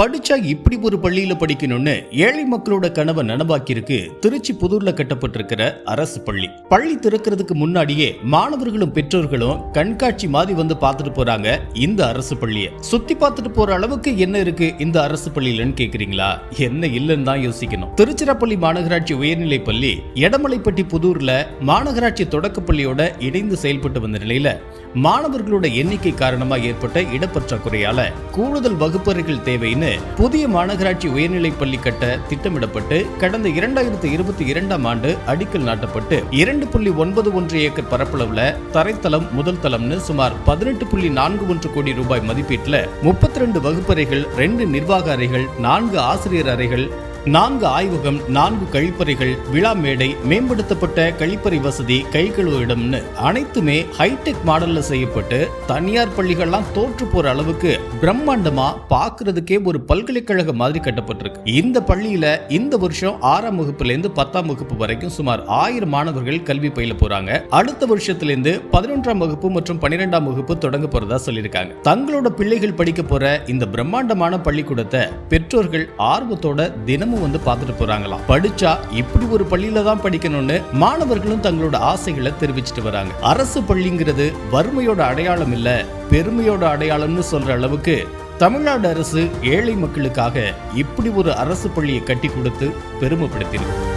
படிச்சா இப்படி ஒரு பள்ளியில படிக்கணும்னு ஏழை மக்களோட கனவை நனவாக்கியிருக்கு திருச்சி புதூர்ல கட்டப்பட்டிருக்கிற அரசு பள்ளி. பள்ளி திறக்கிறதுக்கு முன்னாடியே மாணவர்களும் பெற்றோர்களும் கண்காட்சி மாதிரி வந்து பார்த்துட்டு போறாங்க இந்த அரசு பள்ளியை. சுத்தி பார்த்துட்டு போற அளவுக்கு என்ன இருக்கு இந்த அரசு பள்ளியிலன்னு கேக்குறீங்களா? என்ன இல்லைன்னு தான் யோசிக்கணும். திருச்சிராப்பள்ளி மாநகராட்சி உயர்நிலை பள்ளி எடமலைப்பட்டி புதூர்ல மாநகராட்சி தொடக்கப்பள்ளியோட இணைந்து செயல்பட்டு வந்த நிலையில மாணவர்களோட எண்ணிக்கை காரணமா ஏற்பட்ட இடப்பற்றாக்குறையால கூடுதல் வகுப்பறைகள் தேவைன்னு புதிய மாநகராட்சி உயர்நிலைப் பள்ளி கட்ட திட்டமிடப்பட்டு கடந்த இரண்டாயிரத்தி இருபத்தி இரண்டாம் ஆண்டு அடிக்கல் நாட்டப்பட்டு இரண்டு புள்ளி ஒன்பது ஒன்று ஏக்கர் பரப்பளவுல தரைத்தளம் முதல் தளம்னு சுமார் பதினெட்டு புள்ளி நான்கு ஒன்று கோடி ரூபாய் மதிப்பீட்டுல முப்பத்தி ரெண்டு வகுப்பறைகள் ரெண்டு நிர்வாக அறைகள் நான்கு ஆசிரியர் அறைகள் நான்கு ஆய்வகம் நான்கு கழிப்பறைகள் விழா மேடை மேம்படுத்தப்பட்ட கழிப்பறை வசதி கை இடம்னு அனைத்துமே ஹைடெக் மாடல்ல செய்யப்பட்டு தனியார் பள்ளிகள்லாம் தோற்று போற அளவுக்கு பிரம்மாண்டமா பாக்குறதுக்கே ஒரு பல்கலைக்கழக மாதிரி கட்டப்பட்டிருக்கு. இந்த பள்ளியில இந்த வருஷம் ஆறாம் வகுப்புல இருந்து பத்தாம் வகுப்பு வரைக்கும் சுமார் ஆயிரம் மாணவர்கள் கல்வி பயில போறாங்க. அடுத்த வருஷத்துல இருந்து பதினொன்றாம் வகுப்பு மற்றும் பன்னிரெண்டாம் வகுப்பு தொடங்க போறதா சொல்லியிருக்காங்க. தங்களோட பிள்ளைகள் படிக்க போற இந்த பிரம்மாண்டமான பள்ளிக்கூடத்தை பெற்றோர்கள் ஆர்வத்தோட தினம் தினமும் வந்து பார்த்துட்டு போறாங்களாம் படிச்சா இப்படி ஒரு பள்ளியில தான் படிக்கணும்னு மாணவர்களும் தங்களோட ஆசைகளை தெரிவிச்சிட்டு வராங்க. அரசு பள்ளிங்கிறது வறுமையோட அடையாளம் இல்ல பெருமையோட அடையாளம்னு சொல்ற அளவுக்கு தமிழ்நாடு அரசு ஏழை மக்களுக்காக இப்படி ஒரு அரசு பள்ளியை கட்டி கொடுத்து பெருமைப்படுத்தியிருக்கு.